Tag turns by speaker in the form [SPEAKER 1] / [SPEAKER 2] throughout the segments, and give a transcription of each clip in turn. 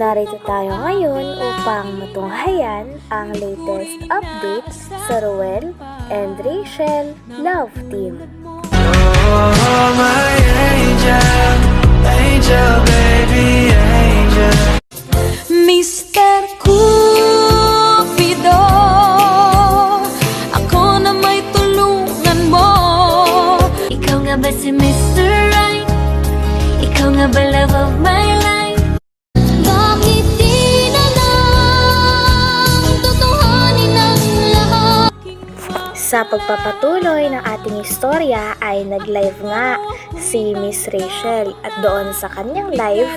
[SPEAKER 1] Narito tayo ngayon upang matunghayan ang latest updates sa Ruel and Rachel Love Team.
[SPEAKER 2] Oh, my angel,
[SPEAKER 1] Sa pagpapatuloy ng ating istorya ay nag-live nga si Miss Rachel at doon sa kanyang live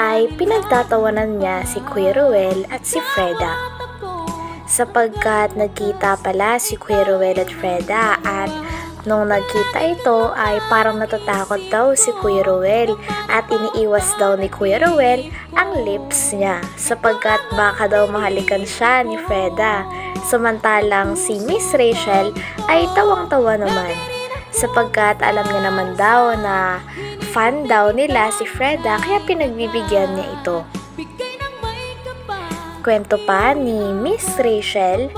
[SPEAKER 1] ay pinagtatawanan niya si Kuya Ruel at si Freda. Sapagkat nagkita pala si Kuya Ruel at Freda at nung nagkita ito ay parang natatakot daw si Kuya Ruel at iniiwas daw ni Kuya Ruel ang lips niya sapagkat baka daw mahalikan siya ni Freda. Samantalang si Miss Rachel ay tawang-tawa naman sapagkat alam niya naman daw na fan daw nila si Freda kaya pinagbibigyan niya ito. Kwento pa ni Miss Rachel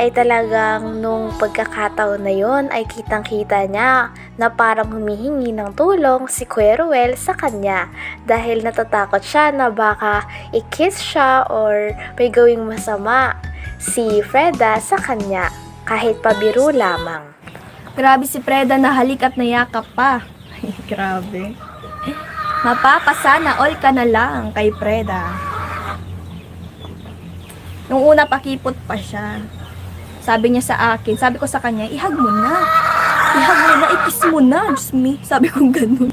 [SPEAKER 1] ay talagang nung pagkakataon na yon ay kitang-kita niya na parang humihingi ng tulong si Kuya Ruel sa kanya dahil natatakot siya na baka i-kiss siya or may gawing masama si Freda sa kanya kahit pabiro lamang.
[SPEAKER 3] Grabe si Preda na halik at nayakap pa. Ay, grabe. Mapapasana all ka na lang kay Preda. Nung una pakipot pa siya. Sabi niya sa akin, sabi ko sa kanya, ihag mo na. Ihag mo na, ikis mo na. Diyos me, sabi ko ganun.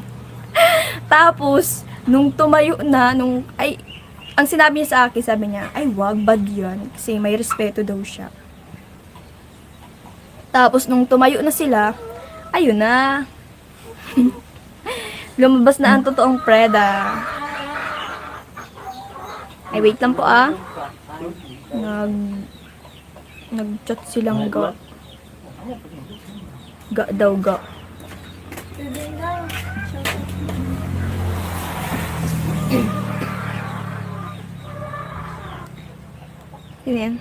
[SPEAKER 3] Tapos, nung tumayo na, nung, ay, ang sinabi niya sa akin, sabi niya, ay wag, bad yan. Kasi may respeto daw siya. Tapos nung tumayo na sila, ayun na. Lumabas na ang totoong Preda. Ay, wait lang po ah. Nag... Nag-chat silang ga. Ga daw ga. Sino yan?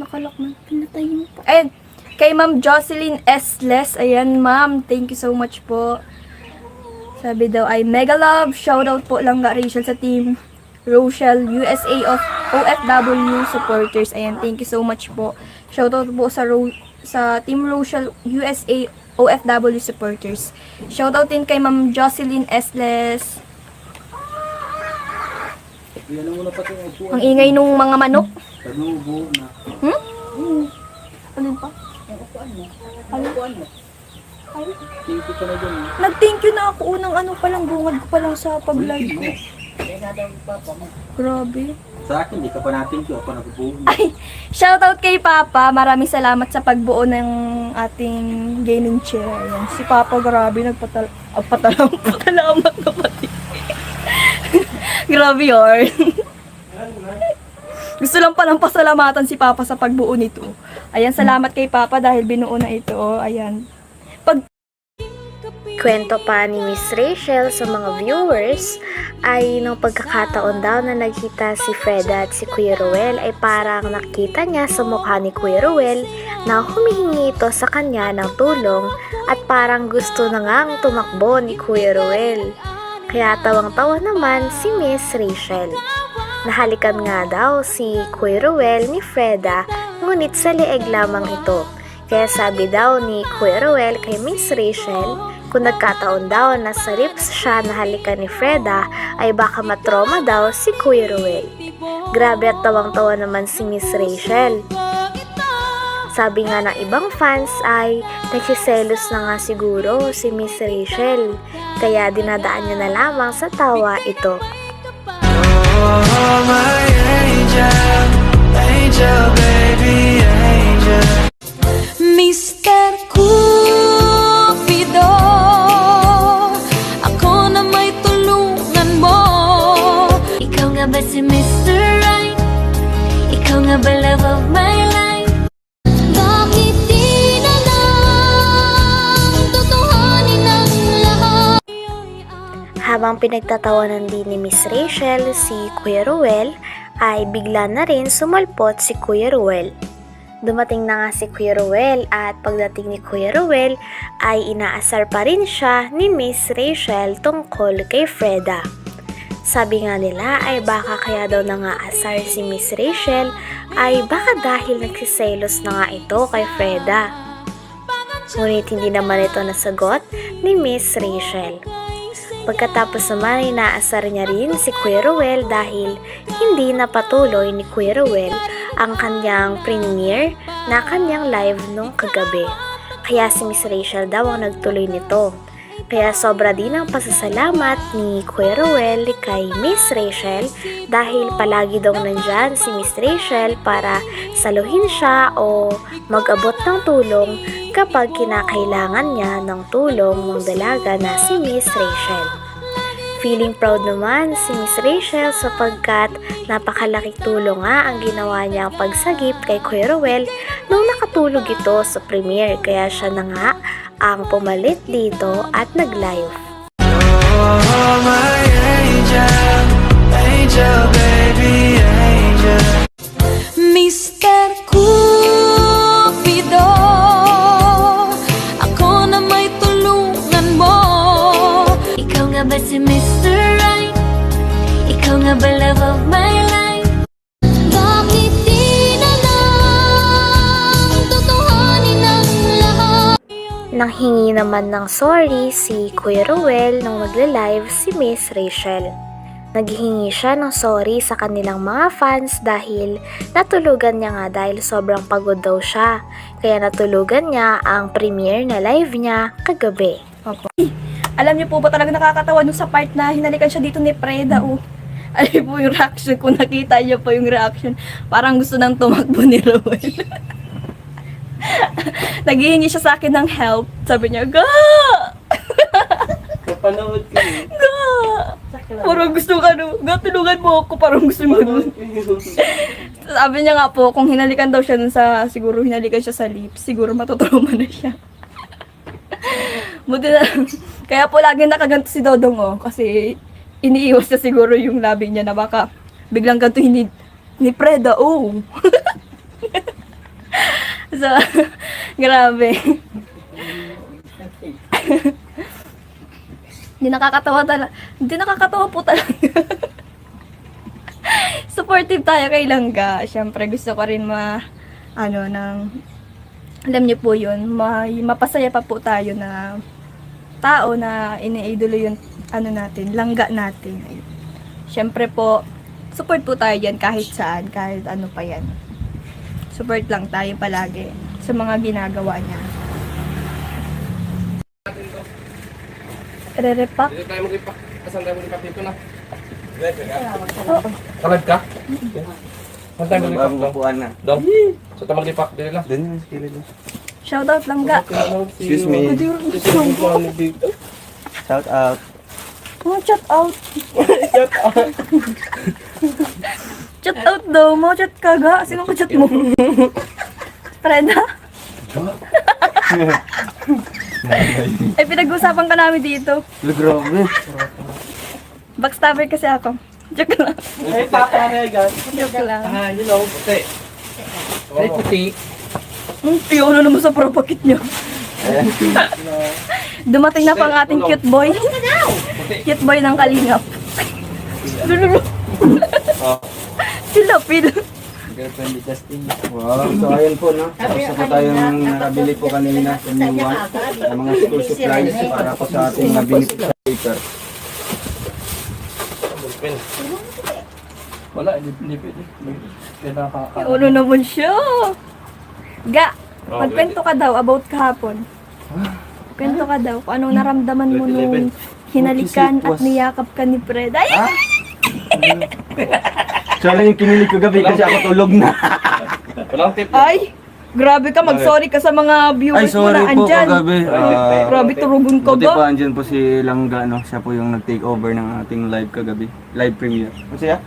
[SPEAKER 3] Nakalok na. Pinatay mo pa. Ayun. Kay Ma'am Jocelyn S. Les. Ayan, ma'am. Thank you so much po. Sabi daw ay mega love. Shoutout po lang ga Rachel sa team. Rochelle, USA of OFW supporters. Ayan, thank you so much po. Shoutout po sa Ro sa Team Rochelle USA OFW supporters. Shoutout din kay Ma'am Jocelyn S. Les. Ang ingay nung mga manok. Hmm? Ano pa? Nag-thank you na ako unang ano pa lang, bungad ko pa lang sa pag-live ko. Grabe.
[SPEAKER 4] Sa akin, di ka pa natin ko. Ako nagbubuo.
[SPEAKER 3] Ay, shoutout kay Papa. Maraming salamat sa pagbuo ng ating gaming chair. Yan. Si Papa, grabe, nagpatal... Oh, patalam, patalamat na pati. grabe yun. Gusto lang palang pasalamatan si Papa sa pagbuo nito. Ayan, salamat kay Papa dahil binuo na ito. Ayan.
[SPEAKER 1] Kwento pa ni Miss Rachel sa mga viewers ay nung pagkakataon daw na nagkita si Freda at si Kuya Ruel ay parang nakita niya sa mukha ni Kuya Ruel na humihingi ito sa kanya ng tulong at parang gusto na ngang tumakbo ni Kuya Ruel. Kaya tawang-tawa naman si Miss Rachel. Nahalikan nga daw si Kuya Ruel ni Freda ngunit sa leeg lamang ito. Kaya sabi daw ni Kuya Ruel kay Miss Rachel, kung nagkataon daw na sa lips siya nahalikan ni Freda, ay baka matroma daw si Kuya Ruel. Grabe at tawang-tawa naman si Miss Rachel. Sabi nga ng ibang fans ay nagsiselos na nga siguro si Miss Rachel, kaya dinadaan niya na lamang sa tawa ito.
[SPEAKER 2] Oh, my angel, angel, baby,
[SPEAKER 5] ba si Mr. Right? Ikaw nga ba love of my life? Bakit di na lang Tutuhanin ang
[SPEAKER 1] Habang pinagtatawanan din ni Miss Rachel si Kuya Ruel, ay bigla na rin sumalpot si Kuya Ruel. Dumating na nga si Kuya Ruel at pagdating ni Kuya Ruel ay inaasar pa rin siya ni Miss Rachel tungkol kay Freda. Sabi nga nila ay baka kaya daw nangaasar si Miss Rachel ay baka dahil nagsiselos na nga ito kay Freda. Ngunit hindi naman ito nasagot ni Miss Rachel. Pagkatapos naman ay naasar niya rin si Ruel dahil hindi napatuloy ni Ruel ang kanyang premiere na kanyang live nung kagabi. Kaya si Miss Rachel daw ang nagtuloy nito. Kaya sobra din ang pasasalamat ni Kuya Ruel kay Miss Rachel dahil palagi daw nandyan si Miss Rachel para saluhin siya o mag-abot ng tulong kapag kinakailangan niya ng tulong ng dalaga na si Miss Rachel. Feeling proud naman si Miss Rachel sapagkat napakalaking tulong nga ang ginawa niyang pagsagip kay Kuya Ruel nung nakatulog ito sa premiere kaya siya na nga ang pumalit dito at nag-live.
[SPEAKER 2] Oh, my angel, angel, baby, angel.
[SPEAKER 5] Mr. Cupido Ako na may tulungan mo Ikaw nga ba si Mr. Right? Ikaw nga ba love of my
[SPEAKER 1] Nang hingi naman ng sorry si Kuya Ruel nung nagle-live si Miss Rachel. Naghihingi siya ng sorry sa kanilang mga fans dahil natulugan niya nga dahil sobrang pagod daw siya. Kaya natulugan niya ang premiere na live niya kagabi.
[SPEAKER 3] Opo. Alam niyo po ba talaga nakakatawa nung sa part na hinalikan siya dito ni Preda, oh. Niyo po yung reaction, kung nakita niyo po yung reaction, parang gusto nang tumakbo ni Rowell. Naghihingi siya sa akin ng help. Sabi niya, Ga!
[SPEAKER 4] Kapanood ko yun.
[SPEAKER 3] Ga! Parang gusto ka, no? Ga, tulungan mo ako. Parang gusto mo.
[SPEAKER 4] Panood ko yun.
[SPEAKER 3] Sabi niya nga po, kung hinalikan daw siya dun sa, siguro hinalikan siya sa lips, siguro matutrauma na siya. Buti na, kaya po lagi nakaganto si Dodong oh, kasi iniiwas niya siguro yung labi niya na baka biglang ganito ni, ni Preda, oh. So, grabe. Hindi nakakatawa talaga. Hindi nakakatawa po talaga. supportive tayo kay Langga. Siyempre, gusto ko rin ma, ano, ng, alam niyo po yun, ma, mapasaya pa po tayo na tao na iniidolo yung, ano natin, langga natin. Siyempre po, support po tayo yan kahit saan, kahit ano pa yan. Support lang tayo palagi sa mga ginagawa niya. Re-repack?
[SPEAKER 6] Dito tayo. Saan tayo mag-ipak dito na? Kalag ka? Saan tayo?
[SPEAKER 4] Bagong upuan na.
[SPEAKER 6] Dong? Saan tayo mag-ipak? Dito na.
[SPEAKER 4] Doon yung skillet mo.
[SPEAKER 3] Shoutout langga.
[SPEAKER 4] Excuse me. Shout out.
[SPEAKER 3] Oh, chat out. chat out daw mo. Chat ka ga. Sino ka chat mo? Preda? Ay, pinag-usapan ka namin dito.
[SPEAKER 4] Grabe.
[SPEAKER 3] Backstabber kasi ako. Joke lang.
[SPEAKER 4] Ay, papa guys.
[SPEAKER 3] Joke lang.
[SPEAKER 4] Ah, you know, puti. Ay, puti.
[SPEAKER 3] Hmm, Ayaw na naman sa propakit niya. Dumating na pa ang ating cute boy. Cute boy ng kalingap. Lululu. Sila, pil.
[SPEAKER 4] Girlfriend ni Justin. Wow. So, ayun po, no? Tapos po tayong nabili po kanina sa new one. Sa mga school supplies para po sa ating nabili po sa paper.
[SPEAKER 6] Wala, hindi pwede.
[SPEAKER 3] Ulo naman siya. Ga, magkwento ka daw about kahapon. Kwento ka daw kung anong naramdaman mo nung hinalikan at niyakap ka ni Fred. Ay!
[SPEAKER 4] So, yung kinilig ko gabi kasi ako tulog na.
[SPEAKER 6] Walang tip.
[SPEAKER 3] Ay! Grabe ka, mag-sorry ka sa mga
[SPEAKER 4] Ay,
[SPEAKER 3] viewers mo
[SPEAKER 4] sorry
[SPEAKER 3] na
[SPEAKER 4] po
[SPEAKER 3] andyan.
[SPEAKER 4] kagabi. Ah,
[SPEAKER 3] Grabe, turugon ka
[SPEAKER 4] Buti
[SPEAKER 3] ba?
[SPEAKER 4] pa andyan po si Langga, no? Siya po yung nag-take over ng ating live kagabi. Live premiere. Ano siya?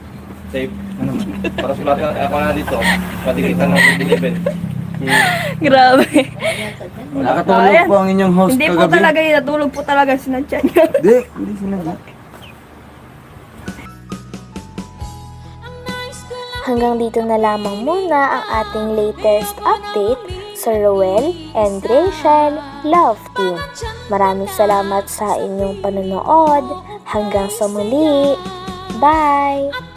[SPEAKER 6] Safe. Ano man? Para sa lahat ako na dito. Pati kita na deliver.
[SPEAKER 3] Grabe.
[SPEAKER 4] Nakatulog
[SPEAKER 3] Ayan.
[SPEAKER 4] po ang inyong host
[SPEAKER 3] Hindi po
[SPEAKER 4] kagabi.
[SPEAKER 3] talaga yun, natulog po talaga sinadya niya.
[SPEAKER 4] Hindi, hindi sinabi.
[SPEAKER 1] Hanggang dito na lamang muna ang ating latest update sa Roel and Rachel Love Team. Maraming salamat sa inyong panonood. Hanggang sa muli. Bye!